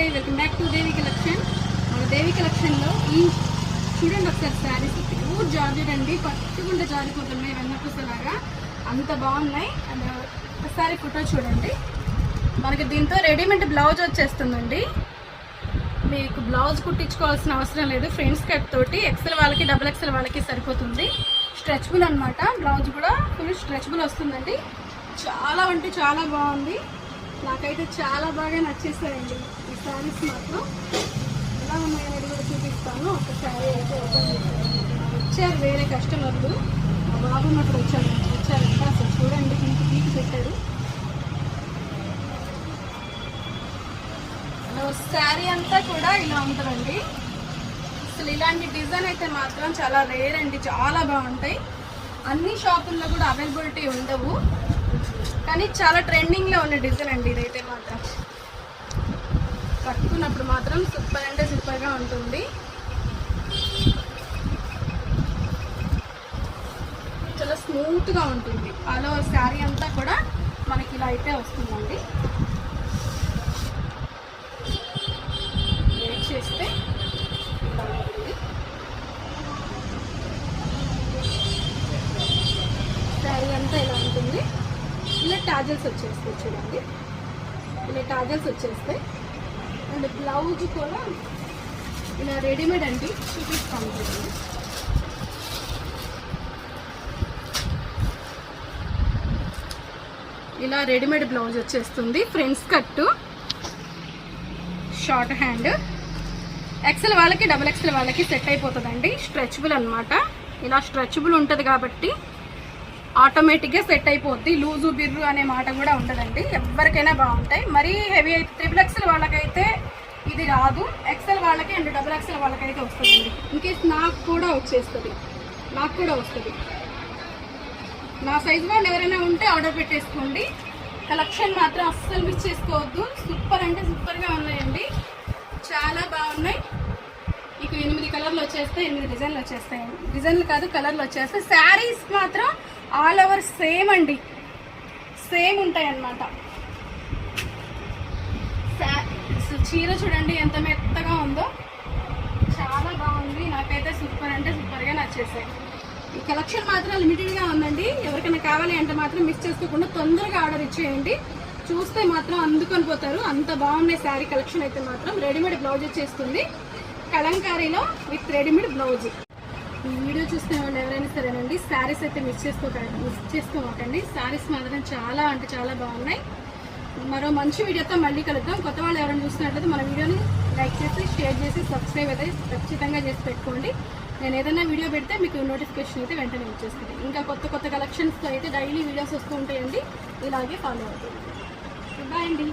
Devi welcome back to Devi collection మన దేవి కలెక్షన్లో ఈ చూడండి ఒకసారి శారీస్. ప్యూర్ జార్జెట్ అండి. పట్టుకుంటే జారిపోతున్నాయి వెన్నపూసలాగా అంత బాగున్నాయి. అండ్ ఒకసారి ఫోటో చూడండి. మనకి దీంతో రెడీమేడ్ బ్లౌజ్ వచ్చేస్తుందండి. మీకు బ్లౌజ్ కుట్టించుకోవాల్సిన అవసరం లేదు. ఫ్రెండ్స్ కట్ తోటి ఎక్సెల్ వాళ్ళకి డబుల్ ఎక్సెల్ వాళ్ళకి సరిపోతుంది. స్ట్రెచ్బుల్ అనమాట బ్లౌజ్ కూడా ఫుల్ స్ట్రెచ్బుల్ వస్తుందండి. చాలా అంటే చాలా బాగుంది. నాకైతే చాలా బాగా నచ్చేసాయండి. ఈ శారీస్ మాత్రం. ఎలా ఉన్నాయనేది కూడా చూపిస్తాను. ఒక శారీ అయితే ఓపెన్ చేశాను వచ్చారు వేరే కస్టమర్లు. మా బాబు ఉన్నప్పుడు వచ్చారు. వచ్చారంట అసలు చూడండి ఇంటి పీకి పెట్టాడు. శారీ అంతా కూడా ఇలా ఉంటుందండి. అసలు ఇలాంటి డిజైన్ అయితే మాత్రం చాలా రేర్ అండి. చాలా బాగుంటాయి. అన్ని షాపుల్లో కూడా అవైలబిలిటీ ఉండవు. కానీ చాలా ట్రెండింగ్లో ఉన్న డిజైన్ అండి ఇదైతే మాత్రం. కట్టుకున్నప్పుడు మాత్రం సూపర్ అంటే సూపర్గా ఉంటుంది. చాలా స్మూత్గా ఉంటుంది. అలా శారీ అంతా కూడా మనకి ఇలా అయితే వస్తుందండి. వెయిట్ చేస్తే శారీ అంతా ఇలా టాజల్స్ వచ్చేస్తాయి చూడండి. ఇలా టాజల్స్ వచ్చేస్తాయి. అండ్ బ్లౌజ్ కూడా ఇలా రెడీమేడ్ అండి. చూపిస్తాను చూడండి. ఇలా రెడీమేడ్ బ్లౌజ్ వచ్చేస్తుంది. Friends cut. Short hand. XL వాళ్ళకి డబుల్ ఎక్సెల్ వాళ్ళకి సెట్ అయిపోతుందండి. స్ట్రెచబుల్ అన్నమాట. ఇలా స్ట్రెచబుల్ ఉంటుంది కాబట్టి ఆటోమేటిక్గా సెట్ అయిపోద్ది. లూజు బిర్రు అనే మాట కూడా ఉండదండి. ఎవరికైనా బాగుంటాయి. మరీ హెవీ అయితే త్రిబుల్ ఎక్సెల్ వాళ్ళకైతే ఇది రాదు. ఎక్సెల్ వాళ్ళకి అండ్ డబుల్ ఎక్సెల్ వాళ్ళకైతే వస్తుందండి. ఇన్కేస్ నాకు కూడా వచ్చేస్తుంది. నాకు కూడా వస్తుంది. నా సైజ్ వాళ్ళు ఎవరైనా ఉంటే ఆర్డర్ పెట్టేసుకోండి. కలెక్షన్ మాత్రం అస్సలు మిస్ చేసుకోవద్దు. సూపర్ అంటే సూపర్గా ఉన్నాయండి. చాలా బాగున్నాయి. మీకు ఎనిమిది కలర్లు వచ్చేస్తాయి ఎనిమిది డిజైన్లు వచ్చేస్తాయి. డిజైన్లు కాదు కలర్లు వచ్చేస్తాయి. శారీస్ మాత్రం ఆల్ ఓవర్ సేమ్ అండి. సేమ్ ఉంటాయి అన్నమాట చీర చూడండి ఎంత మెత్తగా ఉందో. చాలా బాగుంది. నాకైతే సూపర్ అంటే సూపర్గా నచ్చేసాయి. ఈ కలెక్షన్ మాత్రం లిమిటెడ్గా ఉందండి. ఎవరికైనా కావాలి అంటే మాత్రం మిస్ చేసుకోకుండా తొందరగా ఆర్డర్ ఇచ్చేయండి. చూస్తే మాత్రం అందుకొని పోతారు. అంత బాగున్నాయి శారీ కలెక్షన్ అయితే మాత్రం రెడీమేడ్ బ్లౌజ్ వచ్చేస్తుంది. కలంకారీలో విత్ రెడీమేడ్ బ్లౌజ్. ఈ వీడియో చూస్తే వాళ్ళు ఎవరైనా సరేనండి శారీస్ అయితే మిస్ చేసుకోకండి మిస్ చేసుకోమాకండి. శారీస్ మాత్రం చాలా అంటే చాలా బాగున్నాయి. మరో మంచి వీడియోతో మళ్ళీ కలుద్దాం. కొత్త వాళ్ళు ఎవరైనా చూస్తున్నట్లయితే మన వీడియోని లైక్ చేసి షేర్ చేసి సబ్స్క్రైబ్ అయితే ఖచ్చితంగా చేసి పెట్టుకోండి. నేను ఏదైనా వీడియో పెడితే మీకు నోటిఫికేషన్ అయితే వెంటనే వచ్చేస్తుంది. ఇంకా కొత్త కొత్త కలెక్షన్స్తో అయితే డైలీ వీడియోస్ వస్తూ ఉంటాయండి. ఇలాగే ఫాలో అవుతుంది. బాయ్ అండి.